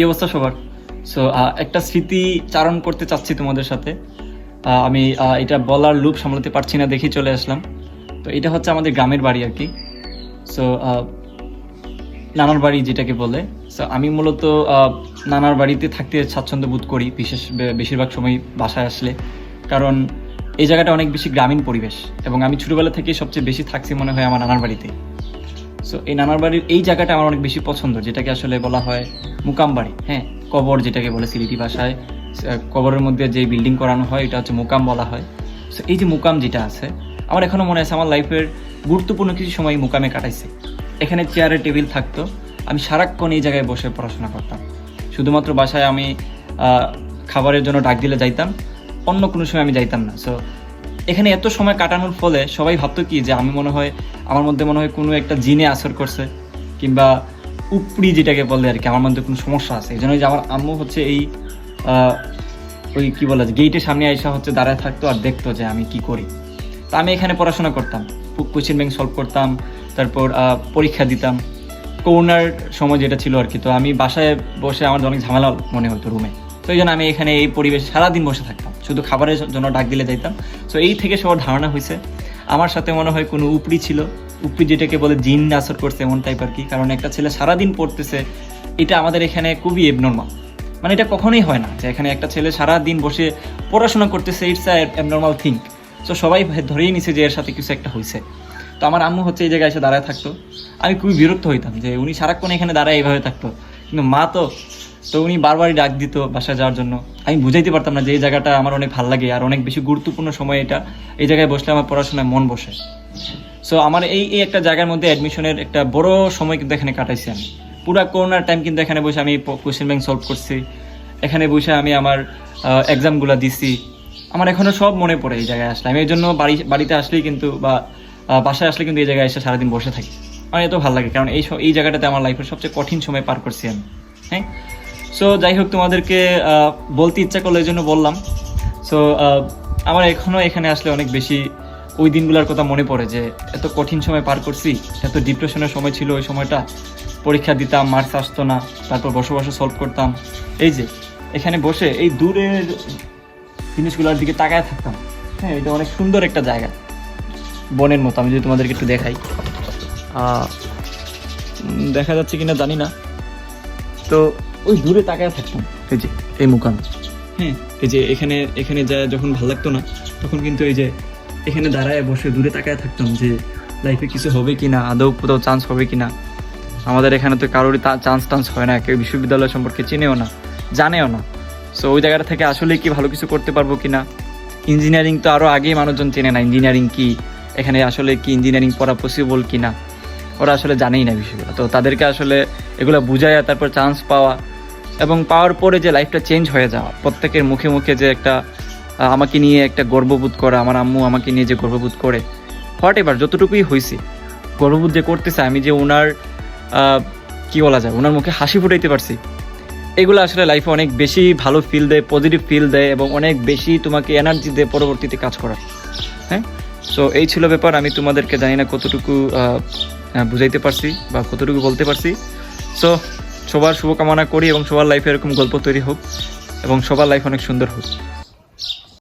কি অবস্থা সবার। সো একটা স্মৃতি চারণ করতে চাচ্ছি তোমাদের সাথে। আমি এটা বলার লুপ সামলাতে পারছি না দেখি চলে আসলাম। তো এটা হচ্ছে আমাদের গ্রামের বাড়ি আর কি। সো নানার বাড়ি যেটাকে বলে। সো আমি মূলত নানার বাড়িতে থাকতে স্বাচ্ছন্দ্য বোধ করি, বিশেষ বেশিরভাগ সময় বাসায় আসলে। কারণ এই জায়গাটা অনেক বেশি গ্রামীণ পরিবেশ। এবং আমি ছোটবেলা থেকে সবচেয়ে বেশি থাকছি মনে হয় আমার নানার বাড়িতে। সো এই নানার বাড়ির এই জায়গাটা আমার অনেক বেশি পছন্দ, যেটাকে আসলে বলা হয় মুকাম বাড়ি হ্যাঁ? কবর যেটাকে বলে সিলেটি ভাষায়। কবরের মধ্যে যে বিল্ডিং করানো হয়, এটা হচ্ছে মুকাম বলা হয়। সো এই যে মুকাম যেটা আছে, আমার এখনও মনে আছে, আমার লাইফের গুরুত্বপূর্ণ কিছু সময় মুকামে কাটাইছে। এখানে চেয়ারে টেবিল থাকতো, আমি সারাক্ষণ এই জায়গায় বসে পড়াশোনা করতাম। শুধুমাত্র বাসায় আমি খাবারের জন্য ডাক দিলে যাইতাম, অন্য কোনো সময় আমি যাইতাম না। সো এখানে এত সময় কাটানোর ফলে সবাই ভাবতো কি যে আমি মনে হয়, আমার মধ্যে মনে হয় কোনো একটা জিনে আসর করছে, কিংবা উপরি যেটাকে বলে আর কি, আমার মধ্যে কোনো সমস্যা আছে। এই জন্য যে আমার আম্মু হচ্ছে এই ওই কি বলে গেটের সামনে আইসা হচ্ছে দাঁড়ায় থাকতো আর দেখতো যে আমি কি করি। তা আমি এখানে পড়াশোনা করতাম কোশ্চেন ব্যাংক সলভ করতাম, তারপর পরীক্ষা দিতাম। করোনার সময় যেটা ছিল আর কি, তো আমি বাসায় বসে আমার অনেক ঝামেলা মনে হতো রুমে তো এই জন্য আমি এখানে এই পরিবেশ সারাদিন বসে থাকতাম। শুধু খাবারের জন্য ডাক দিলে যাইতাম। তো এই থেকে সবার ধারণা হয়েছে। আমার সাথে মনে হয় কোনো উপরি ছিল। উপরি যেটাকে বলে জিন আসর করছে এমন টাইপ আর কি। কারণ একটা ছেলে সারাদিন পড়তেছে, এটা আমাদের এখানে খুবই এবনর্মাল মানে এটা কখনোই হয় না যে এখানে একটা ছেলে সারা দিন বসে পড়াশোনা করতেছে ইটস আ অ্যাবনর্মাল থিঙ্ক তো সবাই ধরেই নিছে যে এর সাথে কিছু একটা হয়েছে। তো আমার আম্মু হচ্ছে এই জায়গায় এসে দাঁড়ায় থাকতো। আমি খুবই বিরক্ত হইতাম যে উনি সারাক্ষণ এখানে দাঁড়ায় এইভাবে থাকতো। কিন্তু মা তো তো উনি বারবারই ডাক দিত বাসায় যাওয়ার জন্য। আমি বুঝাইতে পারতাম না যে এই জায়গাটা আমার অনেক ভালো লাগে আর অনেক বেশি গুরুত্বপূর্ণ সময় এটা। এই জায়গায় বসলে আমার পড়াশোনায় মন বসে। সো আমার এই এই একটা জায়গার মধ্যে অ্যাডমিশনের একটা বড় সময় কিন্তু এখানে কাটাইছি আমি। পুরা করোনার টাইম কিন্তু এখানে বসে আমি কোশ্চেন ব্যাংক সলভ করছি। এখানে বসে আমি আমার এক্সামগুলো দিছি। আমার এখনও সব মনে পড়ে এই জায়গায় আসলে। আমি এই জন্য বাড়ি, বাড়িতে আসলেই কিন্তু বা বাসায় আসলে কিন্তু এই জায়গায় এসে সারাদিন বসে থাকি। আমার এত ভালো লাগে কারণ এই এই জায়গাটাতে আমার লাইফের সবচেয়ে কঠিন সময় পার করছি আমি। হ্যাঁ? সো যাই হোক তোমাদেরকে বলতে ইচ্ছা করল এই জন্য বললাম। সো আমার এখনও এখানে আসলে অনেক বেশি ওই দিনগুলোর কথা মনে পড়ে যে এত কঠিন সময় পার করছি, এত ডিপ্রেশনের সময় ছিল ওই সময়টা। পরীক্ষা দিতাম মার্কস আসতো না, তারপর বসে বসে সলভ করতাম। এই যে, এখানে বসে এই দূরের জিনিসগুলোর দিকে তাকায় থাকতাম। হ্যাঁ এটা অনেক সুন্দর একটা জায়গা। বনের মতো, আমি যদি তোমাদেরকে একটু দেখাই। দেখা যাচ্ছে কিনা জানি না। তো ওই দূরে তাকায় থাকতাম। এই যে এই মুকাম। হ্যাঁ এই যে এখানে এখানে যা যখন ভালো লাগতো না তখন কিন্তু এই যে এখানে দাঁড়ায় বসে দূরে তাকায় থাকতাম যে লাইফে কিছু হবে কি না আদৌ কোথাও চান্স হবে কি না আমাদের এখানে তো কারোরই চান্স টান্স হয় না কেউ বিশ্ববিদ্যালয় সম্পর্কে চিনেও না জানেও না। সো ওই জায়গাটা থেকে আসলে কি ভালো কিছু করতে পারব কি না ইঞ্জিনিয়ারিং তো আরও আগেই মানুষজন চেনে না ইঞ্জিনিয়ারিং কি? এখানে আসলে কি ইঞ্জিনিয়ারিং পড়া পসিবল কি না ওরা আসলে জানেই না বিষয়গুলো। তো তাদেরকে আসলে এগুলো বুঝাইয়া তারপর চান্স পাওয়া এবং পাওয়ার পরে যে লাইফটা চেঞ্জ হয়ে যাওয়া, প্রত্যেকের মুখে মুখে যে একটা আমাকে নিয়ে একটা গর্ববোধ করা, আমার আম্মু আমাকে নিয়ে যে গর্ববোধ করে হোয়াট এবার যতটুকুই হয়েছে গর্ববোধ যে করতেছে, আমি যে ওনার কি বলা যায় ওনার মুখে হাসি ফুটাইতে পারছি, এগুলো আসলে লাইফে অনেক বেশি ভালো ফিল দেয় পজিটিভ ফিল দেয় এবং অনেক বেশি তোমাকে এনার্জি দেয় পরবর্তীতে কাজ করার হ্যাঁ? সো এই ছিল ব্যাপার, আমি তোমাদেরকে জানি না কতটুকু বুঝাইতে পারছি বা কতটুকু বলতে পারছি। সো সবার শুভকামনা করি এবং সবার লাইফে এরকম গল্প তৈরি হোক এবং সবার লাইফ অনেক সুন্দর হোক।